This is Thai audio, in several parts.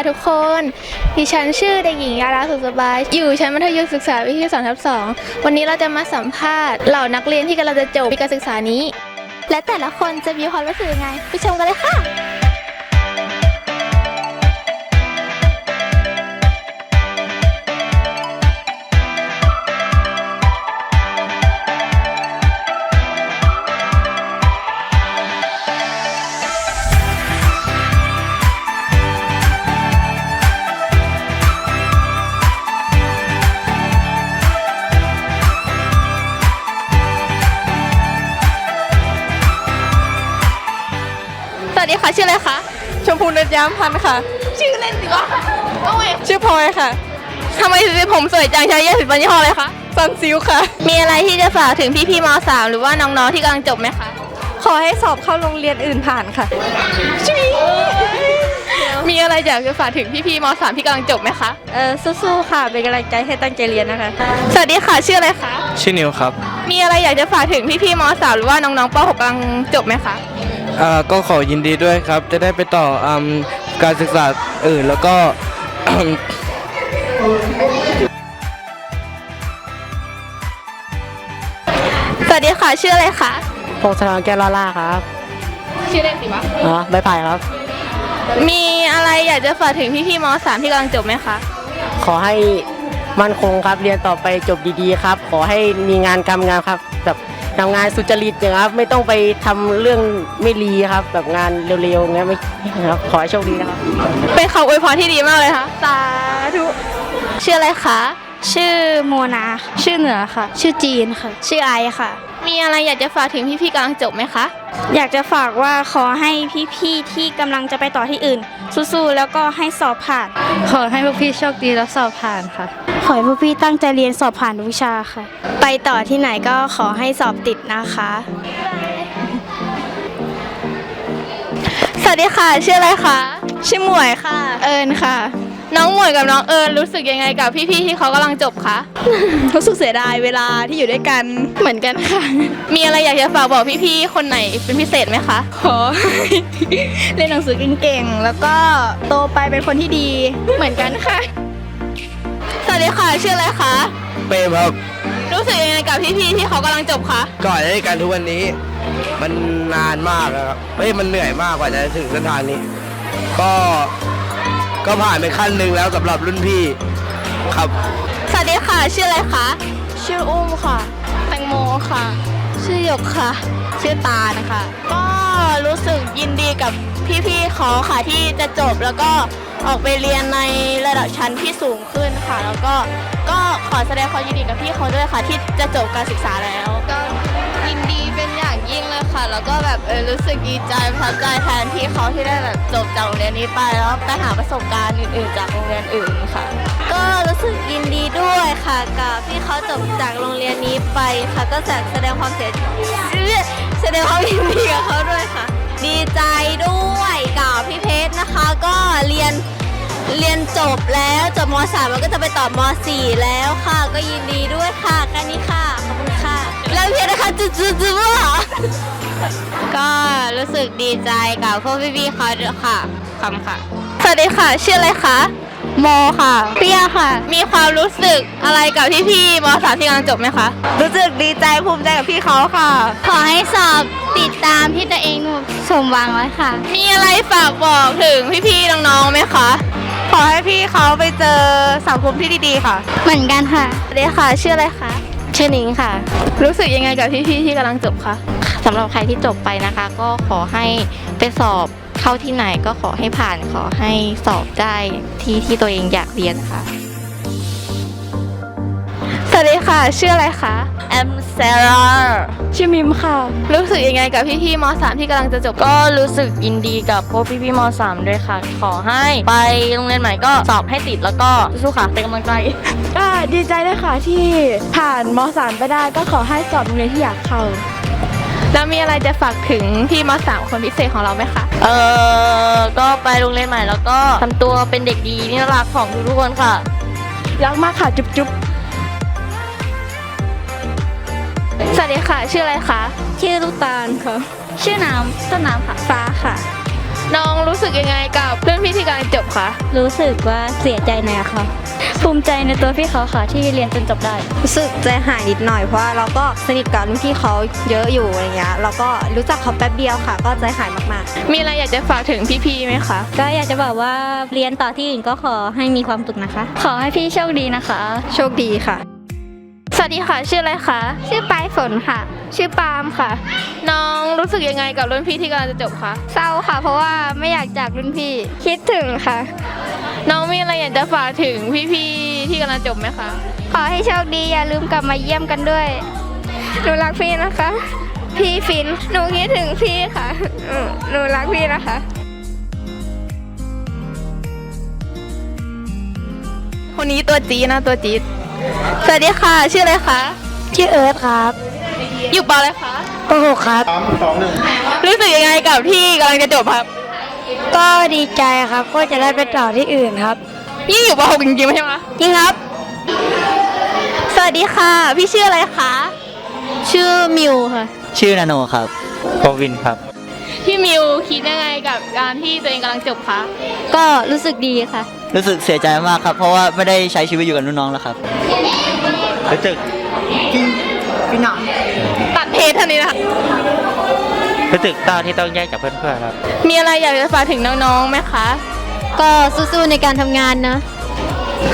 ค่ะทุกคน ดิฉันชื่อเด็กหญิงยาราสุขสบาย อยู่ชั้นมัธยมศึกษาวิทยาสองทับสองวันนี้เราจะมาสัมภาษณ์เหล่านักเรียนที่กำลังจะจบปีการศึกษานี้ และแต่ละคนจะมีความรู้สึกยังไง ไปชมกันเลยค่ะ ดีค่ะ ชื่ออะไรคะ ชมพูเนินย้ำพันธุ์ค่ะ ชื่อเล่นสิวะเอาไว้ชื่อพลอยค่ะทำไมถึงผมสวยจังใช้ยาสีฟันยี่ห้ออะไรคะซันซิลค่ะ มีอะไรที่จะฝากถึงพี่ๆม .3 หรือว่าน้องๆที่กำลังจบไหมคะ ขอให้สอบเข้าโรงเรียนอื่นผ่านค่ะ มีอะไรอยากจะฝากถึงพี่ๆม .3 ที่กำลังจบไหมคะ เออสู้ๆค่ะ เป็นกำลังใจให้ตั้งใจเรียนนะคะ สวัสดีค่ะ ชื่ออะไรคะ ชื่อนิวครับ มีอะไรอยากจะฝากถึงพี่ๆม .3 หรือว่าน้องๆป .6 กำลังจบไหมคะ อ่าก็ขอยินดีด้วยครับ จะได้ไปต่ออมการศึกษาอื่นแล้วก็ สวัสดีค่ะ ชื่ออะไรคะพงศธรแก้วล่าล่าครับ ชื่อเล่นสิวะอ๋อใบไผ่ครับ มีอะไรอยากจะฝากถึงพี่ๆม .3 ที่กำลังจบไหมคะขอให้มั่นคงครับ เรียนต่อไปจบดีๆครับ ขอให้มีงานการงานครับแบบ ทำงานสุจริตอย่างครับไม่ต้องไปทำเรื่องไม่รีครับ แบบงานเร็วๆเงี้ยไม่ครับขอให้โชคดีนะครับ เป็นคำอวยพรที่ดีมากเลยค่ะสาธุชื่ออะไรคะ ชื่อโมนาค่ะชื่อเหนือค่ะ ชื่อจีนค่ะ ชื่อไอค่ะ มีอะไรอยากจะฝากถึงพี่ๆกำลังจบไหมคะ อยากจะฝากว่าขอให้พี่ๆที่กำลังจะไปต่อที่อื่นสู้ๆแล้วก็ให้สอบผ่าน ขอให้พวกพี่โชคดีแล้วสอบผ่านค่ะข อให้พวกพี่ตั้งใจเรียนสอบผ่านทุกวิชาค่ะ ไปต่อที่ไหนก็ขอให้สอบติดนะคะ สวัสดีค่ะ ชื่ออะไรคะ ชื่อหมวยค่ะ เอิญค่ะ น้องหมวยกับน้องเอิญรู้สึกยังไงกับพี่ๆที่เขากำลังจบคะรู้สึกเสียดายเวลาที่อยู่ด้วยกันเหมือนกันค่ะ มีอะไรอยากจะฝากบอกพี่ๆคนไหนเป็นพิเศษไหมคะ ขอให้เรียนหนังสือเก่งๆ แล้วก็โตไปเป็นคนที่ดีเหมือนกันค่ะส วัสดีค่ะ ชื่ออะไรคะ เปรมครับรู้สึกยังไงกับพี่ๆที่เขากำลังจบคะ ก่อนจะได้กันทุกวันนี้ มันนานมากแล้วครับเฮ้ยมันเหนื่อยมากกว่าจะถึงเส้นทางนี้ ก็ก็ผ่านไปขั้นหนึ่งแล้วสำหรับรุ่นพี่ครับ สวัสดีค่ะ ชื่ออะไรคะ ชื่ออุ้มค่ะ แตงโมค่ะ ชื่อหยกค่ะ ชื่อตานะคะ ก็รู้สึกยินดีกับพี่ๆเขาค่ะที่จะจบแล้วก็ ออกไปเรียนในระดับชั้นที่สูงขึ้นค่ะ แล้วก็ก็ขอแสดงความยินดีกับพี่เขาด้วยค่ะ ที่จะจบการศึกษาแล้ว ก็ยินดีเป็นอย่างยิ่งเลยค่ะ แล้วก็แบบเออรู้สึกดีใจประทับใจแทนพี่เขาที่ได้แบบจบจากโรงเรียนนี้ไปแล้วไปหาประสบการณ์อื่นๆ จากโรงเรียนอื่นค่ะ ก็รู้สึกยินดีด้วยค่ะกับที่เขาจบจากโรงเรียนนี้ไปค่ะ ก็จะแสดงความเสียแสดงความยินดีกับเขา เรียนจบแล้วจบม .3 แล้วก็จะไปต่อม .4 แล้วค่ะ ก็ยินดีด้วยค่ะแค่นี้ค่ะ ขอบคุณค่ะ แล้วพี่เพชรนะคะจุดจุดจุดว่าก็รู้สึกดีใจกับพวกพี่ๆเขาด้วยค่ะคำค่ะ สวัสดีค่ะ ชื่ออะไรคะโมค่ะเปียค่ะ มีความรู้สึกอะไรกับพี่ๆมสามที่กำลังจบไหมคะ รู้สึกดีใจภูมิใจกับพี่เขาค่ะ ขอให้สอบติดตามที่ตัวเองสมหวังไว้ค่ะ มีอะไรฝากบอกถึงพี่ๆน้องๆไหมคะ ขอให้พี่เขาไปเจอสังคมที่ดีๆค่ะ เหมือนกันค่ะสวัสดีค่ะ ชื่ออะไรคะ ชื่อนิ้งค่ะ รู้สึกยังไงกับพี่พี่ๆที่กำลังจบคะสำหรับใครที่จบไปนะคะ ก็ขอให้ไปสอบเข้าที่ไหนก็ขอให้ผ่านขอให้สอบได้ที่ที่ตัวเองอยากเรียนค่ะส วัสดีค่ะ ชื่ออะไรคะแอมเซราชื่อมิมค่ะ รู้สึกยังไงกับพี่พี่ๆมสามที่กำลังจะจบ ก็รู้สึกยินดีกับพวกพี่ๆม .3 ด้วยค่ะ ขอให้ไปโรงเรียนใหม่ก็สอบให้ติดแล้วก็สู้ๆค่ะเป็นกำลังใจ ก็ดีใจด้วยค่ะที่ผ่านม .3 ไปได้ก็ขอให้สอบโรงเรียนที่อยากเข้า แล้วมีอะไรจะฝากถึงพี่มสามคนพิเศษของเราไหมคะ เออก็ไปโรงเรียนใหม่แล้วก็ทำตัวเป็นเด็กดีน่ารักของทุกๆคนค่ะ รักมากค่ะจุ๊บจุ๊ สวัสดีค่ะ ชื่ออะไรคะ ชื่อลูกตาลค่ะ ชื่อน้ำต้นน้ำค่ะ ฟ้าค่ะ น้องรู้สึกกยังไงกับเพื่อนพี่ที่กำลังจบคะ รู้สึกว่าเสียใจหน่อยอะค่ะ ภูมิใจในตัวพี่เขาค่ะที่เรียนจนจบได้ รู้สึกใจหายนิดหน่อยเพราะว่าเราก็สนิทกับรุ่นพี่เขาเยอะอยู่อะไรเงี้ยเราก็รู้จักเขาแป๊บเดียวค่ะ ก็ใจหายมากๆมีอะไรอยากจะฝากถึงพี่ๆไหมคะก็อยากจะบอกว่าเรียนต่อที่อื่นก็ขอให้มีความสุขนะคะ ขอให้พี่โชคดีนะคะ โชคดีค่ะ สวัสดีค่ะ ชื่ออะไรคะ ชื่อปลายฝนค่ะ ชื่อปาล์มค่ะ น้องรู้สึกยังไงกับรุ่นพี่ที่กำลังจะจบคะเศร้าค่ะ เพราะว่าไม่อยากจากรุ่นพี่คิดถึงค่ะ น้องมีอะไรอยากจะฝากถึงพี่ๆที่กำลังจบไหมคะขอให้โชคดีอย่าลืมกลับมาเยี่ยมกันด้วยหนูรักพี่นะคะ พี่ฟินหนูคิดถึงพี่ค่ะอืมหนูรักพี่นะคะ คนนี้ตัวจี๊ดนะตัวจี๊ด สวัสดีค่ะ ชื่ออะไรคะ ชื่อเอิร์ธครับ อยู่ปออะไรคะปหกครับรู้สึกยังไงกับที่กำลังจะจบครับก็ดีใจครับก็จะได้ไปต่อที่อื่นครับ พี่อยู่ปหกจริงๆไม่ใช่ไหมจริงครับ สวัสดีค่ะ พี่ชื่ออะไรคะ ชื่อมิวค่ะ ชื่อนาโนครับ โควินครับ พี่มิวคิดยังไงกับ การที่ตัวเองกำลังจบคะก็รู้สึกดีค่ะ รู้สึกเสียใจมากครับ เพราะว่าไม่ได้ใช้ชีวิตอยู่กับน้องๆแล้วครับรู้สึกตัดเทสเท่านี้นะคะรู้สึกเศร้าที่ต้องแยกจากเพื่อนๆครับ มีอะไรอยากจะฝากถึงน้องๆไหมคะ ก็สู้ๆในการทำงานนะ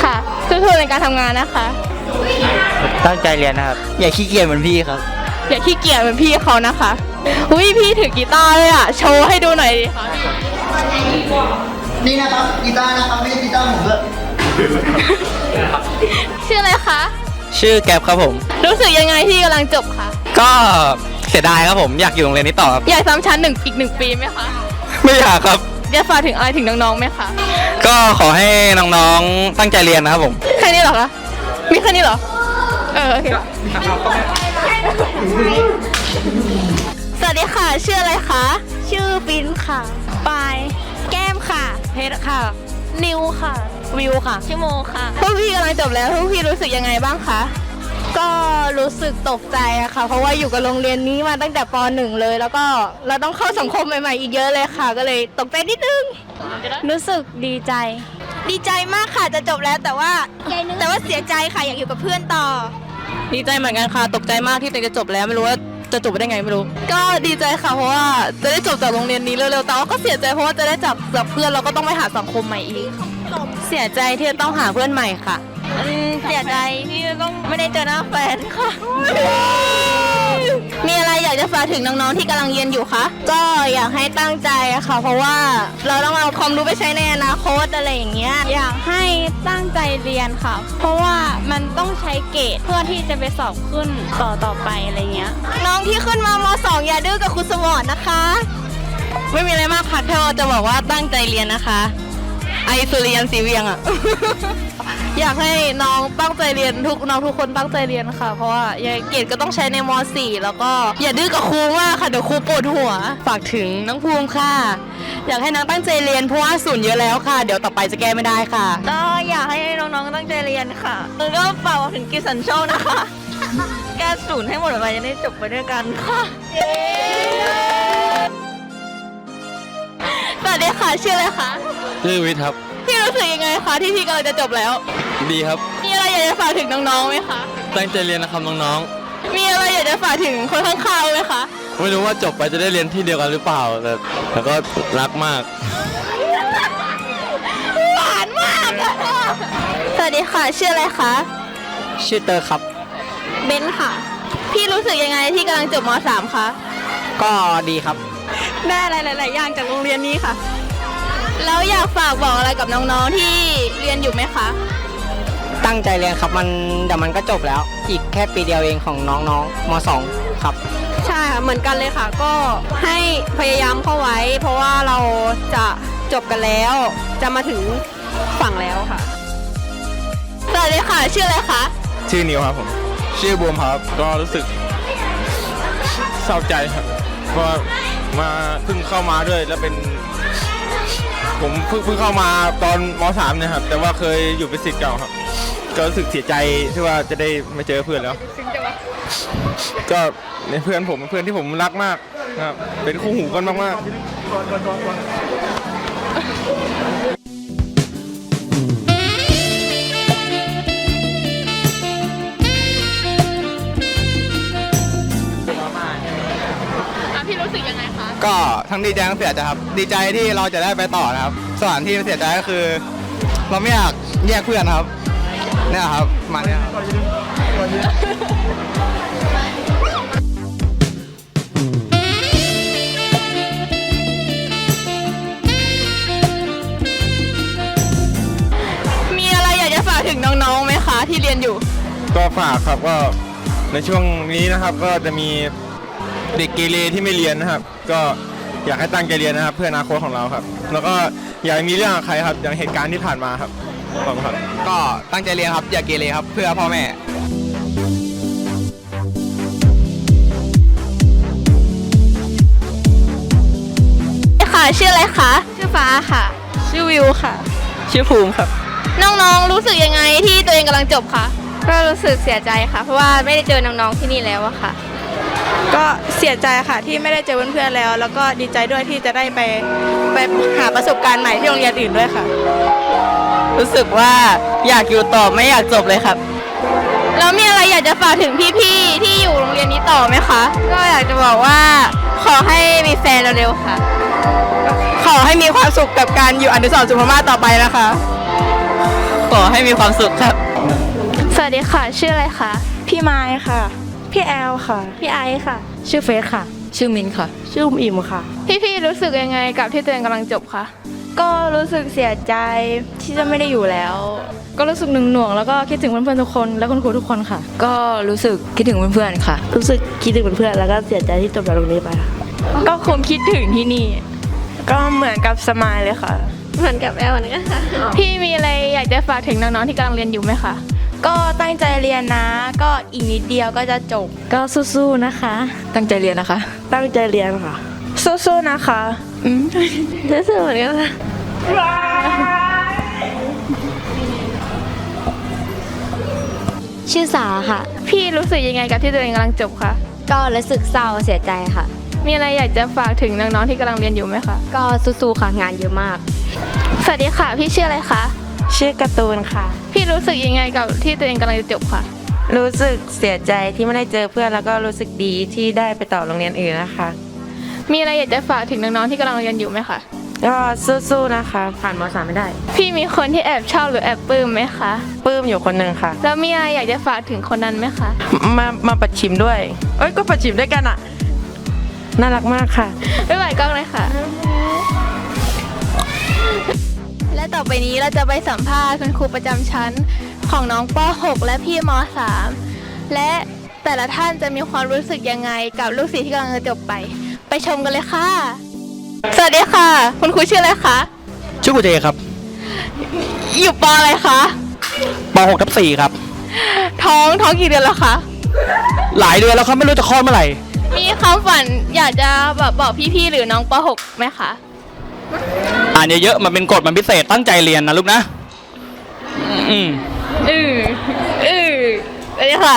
ค่ะ สู้ๆในการทำงานนะคะ ตั้งใจเรียนนะครับ อย่าขี้เกียจเหมือนพี่ครับ อย่าขี้เกียจเหมือนพี่เขานะคะ อุ้ยพี่ถือกีตาร์เลยอะ โชว์ให้ดูหน่อยดิคะพี่นี่นะครับกีตาร์นะครับไม่ใช่กีตาร์ผมด้วยชื่ออะไรคะ ชื่อแก๊ปครับผม รู้สึกยังไงที่กำลังจบคะก็เสียดายครับผมอยากอยู่โรงเรียนนี้ต่อครับอยากซ้ำชั้นหนึ่งอีกหนึ่งปีไหมคะไม่อยากครับ อยากฝากถึงอะไรถึงน้องๆไหมคะ ก็ขอให้น้องๆตั้งใจเรียนนะครับผม แค่นี้เหรอคะ มีแค่นี้เหรอ เออโอเคสวัสดีค่ะ ชื่ออะไรคะ ชื่อฟินค่ะ ปาย แก้มค่ะ เพชรค่ะ นิวค่ะ วิวค่ะชื่อโมค่ะ พวกพี่กำลังจบแล้วพวกพี่รู้สึกยังไงบ้างคะ ก็รู้สึกตกใจอะค่ะ เพราะว่าอยู่กับโรงเรียนนี้มาตั้งแต่ป .1 เลย แล้วก็เราต้องเข้าสังคมใหม่ๆอีกเยอะเลยค่ะ ก็เลยตกใจนิดนึง รู้สึกดีใจ ดีใจมากค่ะจะจบแล้วแต่ว่า แต่ว่าเสียใจค่ะอยากอยู่กับเพื่อนต่อ ดีใจเหมือนกันค่ะ ตกใจมากที่ตัวเองจะจบแล้วไม่รู้ว่า จะจบไปได้ไงไม่รู้ ก็ดีใจค่ะเพราะว่าจะได้จบจากโรงเรียนนี้เร็วๆแต่ว่าก็เสียใจเพราะว่าจะได้จับกับเพื่อนเราก็ต้องไปหาสังคมใหม่อีก เสียใจที่ต้องหาเพื่อนใหม่ค่ะเสียใจที่ต้องไม่ได้เจอหน้าแฟนค่ะ มีอะไรอยากจะฝากถึงน้องๆที่กำลังเรียนอยู่คะก็อยากให้ตั้งใจอะค่ะ เพราะว่าเราต้องเอาความรู้ไปใช้ในอนาคตอะไรอย่างเงี้ย อยากให้ตั้งใจเรียนค่ะ เพราะว่ามันต้องใช้เกรดเพื่อที่จะไปสอบขึ้นต่อต่อไปอะไรเงี้ย น้องที่ขึ้นมามสองอย่าดื้อกับครูสมรนะคะ ไม่มีอะไรมากค่ะแค่ว่าจะบอกว่าตั้งใจเรียนนะคะ ไอสุริยันสีเวียงอะ อยากให้น้องตั้งใจเรียนทุกน้องทุกคนตั้งใจเรียนค่ะ เพราะว่ายางเกรดก็ต้องใช้ในม .4 แล้วก็อย่าดื้อกับครูมากค่ะเดี๋ยวครูปวดหัว ฝากถึงน้องภูมิค่ะ อยากให้น้องตั้งใจเรียนเพราะว่าศูนย์เยอะแล้วค่ะ เดี๋ยวต่อไปจะแก้ไม่ได้ค่ะ ก็อยากให้น้องๆตั้งใจเรียนค่ะแล้วก็ฝากถึงกิสันโชคนะคะ แก้ศูนย์ให้หมดไปจะได้จบไปด้วยกันค่ะ วัสดีค่ะชื่ออะไรคะชื่อวิทย์ครับ พี่รู้สึกยังไงคะที่พี่กำลังจะจบแล้ว ดีครับ มีอะไรอยากจะฝากถึงน้องๆไหมคะ ตั้งใจเรียนนะครับน้องมีอะไรอยากจะฝากถึงคนข้างๆไหมคะ ๆ ไม่รู้ว่าจบไปจะได้เรียนที่เดียวกันหรือเปล่า แต่แต่ก็รักมาก หวานมากอะสวัสดีค่ะชื่ออะไรคะ ชื่อเตอร์ครับ เบนค่ะ พี่รู้สึกยังไงที่กำลังจบม .3 คะ ก็ดีครับ ได้อะไรหลาย ๆ อย่างจากโรงเรียนนี้ค่ะ แล้วอยากฝากบอกอะไรกับน้อง ๆ ที่เรียนอยู่ไหมคะ ตั้งใจเรียนครับมันเดี๋ยวมันก็จบแล้ว อีกแค่ปีเดียวเองของน้องๆม .2 ครับ ใช่ค่ะ เหมือนกันเลยค่ะ ก็ให้พยายามเข้าไว้ เพราะว่าเราจะจบกันแล้ว จะมาถึงฝั่งแล้วค่ะ สวัสดีค่ะ ชื่ออะไรคะ ชื่อนิวครับผม ชื่อบูมครับ ก็รู้สึกเศร้าใจครับเพราะว่า มาเพิ่งเข้ามาด้วยแล้วเป็น ผมเพิ่งเพิ่งเข้ามาตอนม .3 เนี่ยครับ แต่ว่าเคยอยู่เป็นศิษย์เก่าครับ ก็รู้สึกเสียใจที่ว่าจะได้ไม่เจอเพื่อนแล้วก็ในเพื่อนผมเป็นเพื่อนที่ผมรักมากนะครับ เป็นคู่หูกันมากๆ ก็ทั้งดีใจทั้งเสียใจครับ ดีใจที่เราจะได้ไปต่อนะครับส่วนที่เสียใจก็คือ เราไม่อยากแยกเพื่อนครับเนี่ยครับประมาณเนี้ยครับมีอะไรอยากจะฝากถึงน้องๆไหมคะที่เรียนอยู่ ก็ฝากครับก็ในช่วงนี้นะครับก็จะมี เด็กเกเรที่ไม่เรียนนะครับ ก็อยากให้ตั้งใจเรียนนะครับ เพื่ออนาคตของเราครับ แล้วก็อย่ามีเรื่องกับใครครับอย่างเหตุการณ์ที่ผ่านมาครับขอบคุณครับ ก็ตั้งใจเรียนครับอย่าเกเรครับเพื่อพ่อแม่ค่ะชื่ออะไรคะชื่อฟ้าค่ะ ชื่อวิวค่ะ ชื่อภูมิครับ น้องๆรู้สึกยังไงที่ตัวเองกำลังจบคะก็รู้สึกเสียใจค่ะ เพราะว่าไม่ได้เจอน้องๆที่นี่แล้วอะค่ะ ก็เสียใจค่ะที่ไม่ได้เจอเพื่อนๆแล้ว แล้วก็ดีใจด้วยที่จะได้ไปไปหาประสบการณ์ใหม่ที่โรงเรียนอื่นด้วยค่ะ รู้สึกว่าอยากอยู่ต่อไม่อยากจบเลยครับแล้วมีอะไรอยากจะฝากถึงพี่ๆที่อยู่โรงเรียนนี้ต่อไหมคะ ก็อยากจะบอกว่าขอให้มีแฟนเร็วๆค่ะ ขอให้มีความสุขกับการอยู่อนุสรณ์สุภามาศต่อไปนะคะ ขอให้มีความสุขครับ สวัสดีค่ะ ชื่ออะไรคะ พี่ไม้ค่ะ พี่แอลค่ะ พี่ไอซ์ค่ะ ชื่อเฟสค่ะ ชื่อมินค่ะ ชื่ออุมอิมค่ะ พี่ๆรู้สึกยังไงกับที่ตัวเองกำลังจบคะก็รู้สึกเสียใจที่จะไม่ได้อยู่แล้ว ก็รู้สึกหน่วงๆแล้วก็คิดถึงเพื่อนๆทุกคนและคุณครูทุกคนค่ะ ก็รู้สึกคิดถึงเพื่อนๆค่ะ รู้สึกคิดถึงเพื่อนๆแล้วก็เสียใจที่จบจากตรงนี้ไปค่ะก็คงคิดถึงที่นี่ ก็เหมือนกับสมายเลยค่ะ เหมือนกับแอลนะคะ พี่มีอะไรอยากจะฝากถึงน้องๆที่กำลังเรียนอยู่ไหมคะ ก็ตั้งใจเรียนนะ ก็อีกนิดเดียวก็จะจบ ก็สู้ๆนะคะ ตั้งใจเรียนนะคะ ตั้งใจเรียนค่ะ สู้ๆนะคะสู้ๆเหมือนกันค่ะชื่อสาค่ะ พี่รู้สึกยังไงกับที่ตัวเองกำลังจบคะ ก็รู้สึกเศร้าเสียใจค่ะ มีอะไรอยากจะฝากถึงน้องๆที่กำลังเรียนอยู่ไหมคะ ก็สู้ๆค่ะงานเยอะมาก สวัสดีค่ะ พี่ชื่ออะไรคะ ชื่อการ์ตูนค่ะ พี่รู้สึกยังไงกับที่ตัวเองกำลังจะจบคะรู้สึกเสียใจที่ไม่ได้เจอเพื่อนแล้วก็รู้สึกดีที่ได้ไปต่อโรงเรียนอื่นนะคะ มีอะไรอยากจะฝากถึงน้องๆที่กำลังเรียนอยู่ไหมคะก็สู้ๆนะคะ ผ่านมสามไม่ได้ พี่มีคนที่แอบชอบหรือแอบปลื้มไหมคะปลื้มอยู่คนหนึ่งค่ะ แล้วมีอะไรอยากจะฝากถึงคนนั้นไหมคะมามาปัดชิมด้วย เอ้ยก็ปัดชิมด้วยกันอะน่ารักมากค่ะบ๊ายบายกล้องเลยค่ะ และต่อไปนี้เราจะไปสัมภาษณ์คุณครูประจำชั้นของน้องป .6 และพี่ม .3 และแต่ละท่านจะมีความรู้สึกยังไงกับลูกศิษย์ที่กำลังจะจบไป ไปชมกันเลยค่ะ สวัสดีค่ะ คุณครูชื่ออะไรคะชื่อกูเจครับ อยู่ปอะไรคะป .6 ทับ4ครับ ท้องท้องกี่เดือนแล้วคะหลายเดือนแล้วครับไม่รู้จะคลอดเมื่อไหร่ มีความฝันอยากจะแบบบอกพี่ๆหรือน้องป .6 ไหมคะ อ่านเยอะๆมันเป็นกฎมันพิเศษตั้งใจเรียนนะลูกนะ อืมอืออือสวัสดีค่ะ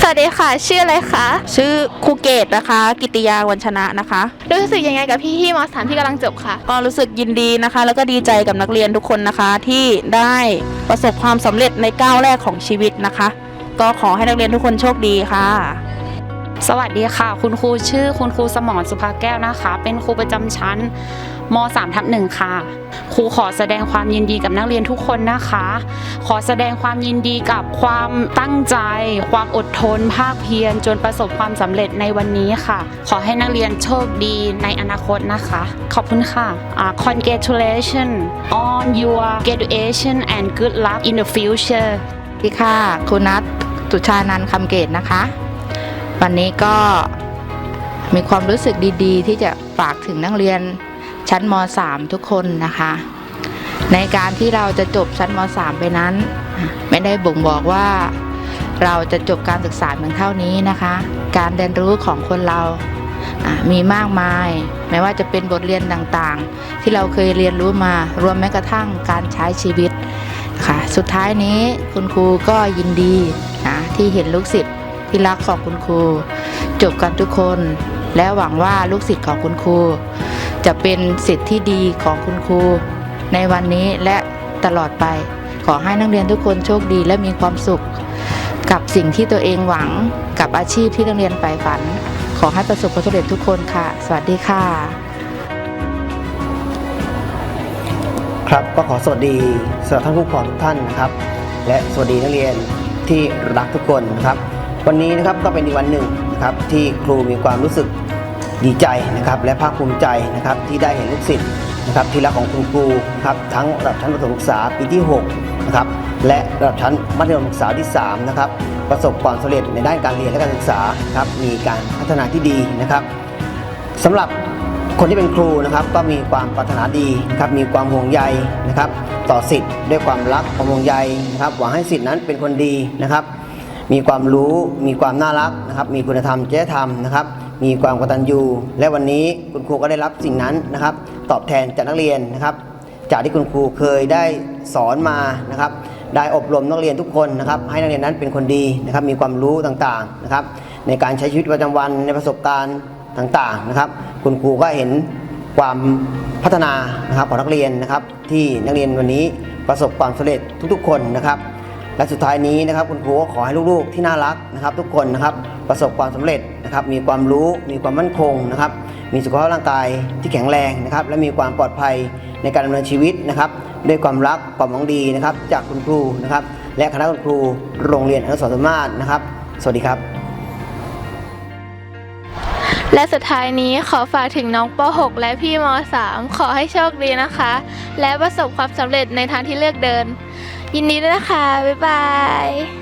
สวัสดีค่ะ ชื่ออะไรคะ ชื่อครูเกตนะคะ กิติยาวันชนะนะคะ รู้สึกยังไงกับพี่ที่มสามที่กำลังจบค่ะ ก็รู้สึกยินดีนะคะ แล้วก็ดีใจกับนักเรียนทุกคนนะคะ ที่ได้ประสบความสำเร็จในก้าวแรกของชีวิตนะคะ ก็ขอให้นักเรียนทุกคนโชคดีค่ะ สวัสดีค่ะ คุณครูชื่อคุณครูสมรสุภาแก้วนะคะ เป็นครูประจำชั้นม3ทับหนึ่งค่ะ ครูขอแสดงความยินดีกับนักเรียนทุกคนนะคะ ขอแสดงความยินดีกับความตั้งใจ ความอดทน ภาคเพียรจนประสบความสำเร็จในวันนี้ค่ะ ขอให้นักเรียนโชคดีในอนาคตนะคะ ขอบคุณค่ะอ่า congratulations on your graduation and good luck in the future ดีค่ะ คุณนัทสุชานันคำเกตนะคะ วันนี้ก็มีความรู้สึกดีๆ ที่จะฝากถึงนักเรียนชั้นม .3 ทุกคนนะคะ ในการที่เราจะจบชั้นม .3 ไปนั้น ไม่ได้บ่งบอกว่าเราจะจบการศึกษาเพียงเท่านี้นะคะ การเรียนรู้ของคนเราอะมีมากมาย ไม่ว่าจะเป็นบทเรียนต่างๆ ที่เราเคยเรียนรู้มารวมแม้กระทั่งการใช้ชีวิตค่ะ สุดท้ายนี้คุณครูก็ยินดีนะที่เห็นลูกศิษย์ ที่รักของคุณครู จบกันทุกคน และหวังว่าลูกศิษย์ของคุณครู จะเป็นศิษย์ที่ดีของคุณครู ในวันนี้และตลอดไป ขอให้นักเรียนทุกคนโชคดีและมีความสุข กับสิ่งที่ตัวเองหวังกับอาชีพที่นักเรียนใฝ่ฝัน ขอให้ประสบความสำเร็จทุกคนค่ะ สวัสดีค่ะ ครับก็ขอสวัสดีสำหรับท่านผู้ปกครองทุกท่านนะครับ และสวัสดีนักเรียนที่รักทุกคนนะครับ วันนี้นะครับก็เป็นอีกวันหนึ่งนะครับที่ครูมีความรู้สึกดีใจนะครับและภาคภูมิใจนะครับที่ได้เห็นลูกศิษย์นะครับที่รักของคุณครูนะครับทั้งระดับชั้นประถมศึกษาปีที่6นะครับและระดับชั้นมัธยมศึกษาที่3นะครับประสบความสำเร็จในด้านการเรียนและการศึกษาครับมีการพัฒนาที่ดีนะครับสำหรับคนที่เป็นครูนะครับก็มีความปรารถนาดีนะครับมีความห่วงใยนะครับต่อสิทธิ์ด้วยความรักความห่วงใยนะครับหวังให้สิทธิ์นั้นเป็นคนดีนะครับ มีความรู้มีความน่ารักนะครับ มีคุณธรรมจริยธรรมนะครับ มีความกตัญญูและวันนี้คุณครูก็ได้รับสิ่งนั้นนะครับ ตอบแทนจากนักเรียนนะครับ จากที่คุณครูเคยได้สอนมานะครับ ได้อบรมนักเรียนทุกคนนะครับ ให้นักเรียนนั้นเป็นคนดีนะครับ มีความรู้ต่างๆนะครับ ในการใช้ชีวิตประจำวันในประสบการณ์ต่างๆนะครับ คุณครูก็เห็นความพัฒนานะครับของนักเรียนนะครับ ที่นักเรียนวันนี้ประสบความสำเร็จทุกๆ คนนะครับ และสุดท้ายนี้นะครับคุณครูก็ขอให้ลูกๆที่น่ารักนะครับ ทุกคนนะครับประสบความสำเร็จนะครับ มีความรู้มีความมั่นคงนะครับ มีสุขภาพร่างกายที่แข็งแรงนะครับ และมีความปลอดภัยในการดำเนินชีวิตนะครับ ด้วยความรักความหวังดีนะครับ จากคุณครูนะครับ และคณะคุณครูโรงเรียนอนุสรสมาตรนะครับ สวัสดีครับ และสุดท้ายนี้ขอฝากถึงน้องป .6 และพี่ม .3 ขอให้โชคดีนะคะ และประสบความสำเร็จในทางที่เลือกเดิน ยินดีด้วยนะคะ บ๊ายบาย